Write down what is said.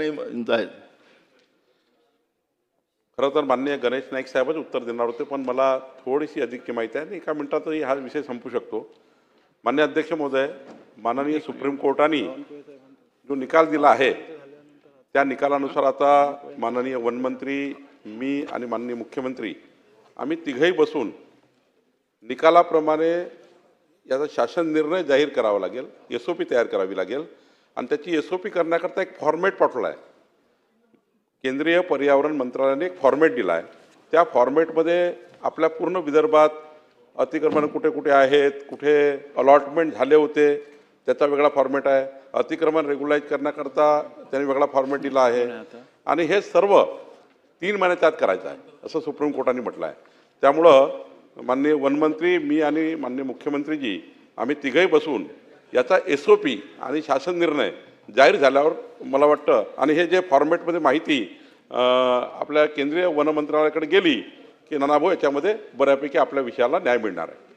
ठिकाणी आहेत खरं तर माननीय गणेश नाईक साहेबच उत्तर देणार होते पण मला थोडीशी अधिक माहिती आहे आणि एका मिनिटातही हा विषय संपू शकतो. मान्य अध्यक्ष महोदय माननीय सुप्रीम कोर्टाने जो निकाल दिला आहे त्या निकालानुसार आता माननीय वनमंत्री मी आणि माननीय मुख्यमंत्री आम्ही तिघही बसून निकालाप्रमाणे याचा शासन निर्णय जाहीर करावा लागेल एस ओ पी तयार करावी लागेल. आणि त्याची एस ओ पी करण्याकरता एक फॉर्मॅट पाठवला आहे केंद्रीय पर्यावरण मंत्रालयाने एक फॉर्मॅट दिला आहे त्या फॉर्मॅटमध्ये आपल्या पूर्ण विदर्भात अतिक्रमण कुठे कुठे आहेत कुठे अलॉटमेंट झाले होते त्याचा वेगळा फॉर्मॅट आहे. अतिक्रमण रेग्युलाइज करण्याकरता त्यांनी वेगळा फॉर्मॅट दिला आहे. आणि हे सर्व तीन महिने त्यात करायचं आहे असं सुप्रीम कोर्टाने म्हटलं आहे त्यामुळं माननीय वनमंत्री मी आणि माननीय मुख्यमंत्रीजी आम्ही तिघही बसून याचा एस ओ पी आणि शासन निर्णय जाहीर झाल्यावर मला वाटतं आणि हे जे फॉर्मॅटमध्ये माहिती आपल्या केंद्रीय वन मंत्रालयाकडे गेली की नाना भाऊ याच्यामध्ये बऱ्यापैकी आपल्या विषयाला न्याय मिळणार आहे.